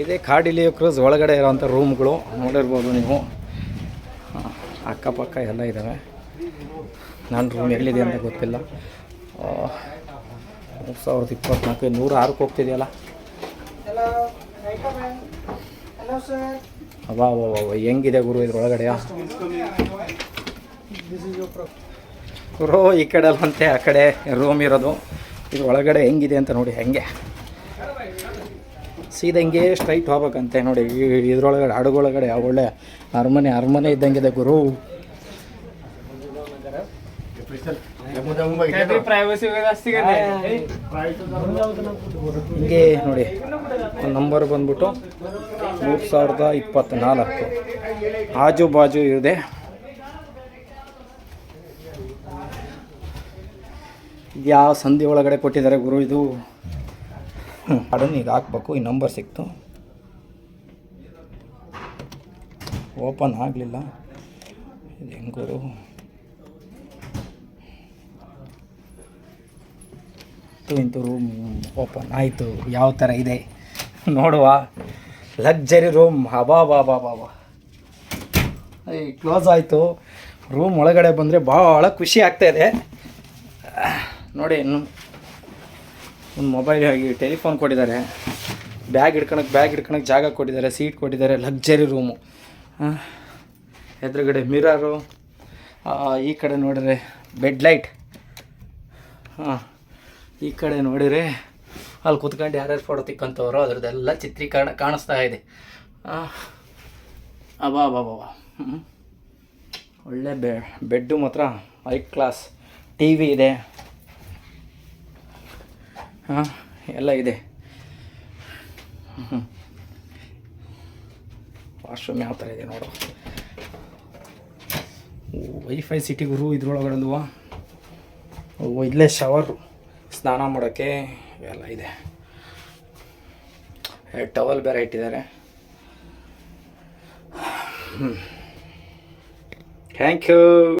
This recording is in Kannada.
ಇದೇ. ಕಾಡಿಲಿ ಕ್ರೂಸ್ ಒಳಗಡೆ ಇರೋವಂಥ ರೂಮ್ಗಳು ನೋಡಿರ್ಬೋದು ನೀವು. ಅಕ್ಕಪಕ್ಕ ಎಲ್ಲ ಇದ್ದಾವೆ ನನ್ನ ರೂಮ್ ಎಲ್ಲಿದೆ ಅಂತ ಗೊತ್ತಿಲ್ಲ. ಮೂರು ಸಾವಿರದ ಇಪ್ಪತ್ನಾಲ್ಕು ನೂರ ಆರಕ್ಕೆ ಹೋಗ್ತಿದೆಯಲ್ಲ? ಅವಾ ಅವ ಹೆಂಗಿದೆ ಗುರು ಇದ್ರೊಳಗಡೆ ಗುರು, ಈ ಕಡೆ ಅಲ್ಲಂತೆ ಆ ಕಡೆ ರೂಮ್ ಇರೋದು. ಇದು ಒಳಗಡೆ ಹೆಂಗಿದೆ ಅಂತ ನೋಡಿ, ಹೆಂಗೆ? ಸೀದಂಗೆ ಸ್ಟ್ರೈಟ್ ಹೋಗ್ಬೇಕಂತೆ ನೋಡಿ. ಇದ್ರೊಳಗಡೆ ಹಾಡುಗಳೊಳಗಡೆ ಒಳ್ಳೆ ಅರಮನೆ ಅರಮನೆ ಇದ್ದಂಗೆ ಇದೆ. ಗುರು ಹಿಂಗೆ ನೋಡಿ ನಂಬರ್ ಬಂದ್ಬಿಟ್ಟು ಮೂರು ಸಾವಿರದ ಇಪ್ಪತ್ತ್ನಾಲ್ಕು ಆಜು ಬಾಜು ಇದೆ. ಯಾವ ಸಂಧಿ ಒಳಗಡೆ ಕೊಟ್ಟಿದ್ದಾರೆ ಗುರು ಇದು? ಅದನ್ನು ಈಗ ಹಾಕ್ಬೇಕು. ಈ ನಂಬರ್ ಸಿಕ್ತು. ಓಪನ್ ಆಗಲಿಲ್ಲ. ಇದು ಹೆಂಗೂರು ಗುರು? ಇಂತು ರೂಮ್ ಓಪನ್ ಆಯಿತು. ಯಾವ ಥರ ಇದೆ? ನೋಡುವ. ಲಗ್ಜರಿ ರೂಮ್ ಹಬಾ ಬಾ ಬಾ ಬಾ ಬಾ ಈ ಕ್ಲೋಸ್ ಆಯಿತು. ರೂಮ್ ಒಳಗಡೆ ಬಂದರೆ ಭಾಳ ಖುಷಿ ಆಗ್ತಾಯಿದೆ ನೋಡಿ, ಇನ್ನು ಒಂದು ಮೊಬೈಲ್ ಆಗಿ ಟೆಲಿಫೋನ್ ಕೊಟ್ಟಿದ್ದಾರೆ. ಬ್ಯಾಗ್ ಹಿಡ್ಕೊಳಕ್ಕೆ ಬ್ಯಾಗ್ ಹಿಡ್ಕೊಳಕ್ಕೆ ಜಾಗ ಕೊಟ್ಟಿದ್ದಾರೆ ಸೀಟ್ ಕೊಟ್ಟಿದ್ದಾರೆ ಲಗ್ಜರಿ ರೂಮು ಎದುರುಗಡೆ ಮಿರರು ಈ ಕಡೆ ನೋಡಿದ್ರೆ ಬೆಡ್ ಲೈಟ್ ಹಾಂ, ಈ ಕಡೆ ನೋಡಿದರೆ ಅಲ್ಲಿ ಕುತ್ಕೊಂಡು ಯಾರ್ಯಾರು ಫೋಟೋ ತಿಕ್ಕಂಥವ್ರು ಅದರದ್ದೆಲ್ಲ ಚಿತ್ರೀಕರಣ ಕಾಣಿಸ್ತಾ ಇದೆ. ಅಬಾ ಅಬಾ ಒಳ್ಳೆ ಬೆ ಬೆಡ್ಡು ಮಾತ್ರ ಹೈ ಕ್ಲಾಸ್ ಟಿ ವಿ ಇದೆ. ಹಾಂ, ಎಲ್ಲ ಇದೆ. ವಾಶ್ರೂಮ್ ಯಾವ ಥರ ಇದೆ ನೋಡು. ವೈಫೈ ಸಿಟಿ ಗುರು ಇದ್ರೊಳಗಡಲ್ವಾ ಓ, ಇಲ್ಲೇ ಶವರ್ ಸ್ನಾನ ಮಾಡೋಕ್ಕೆ ಎಲ್ಲ ಇದೆ. ಟವಲ್ ಬೇರೆ ಇಟ್ಟಿದ್ದಾರೆ. Thank you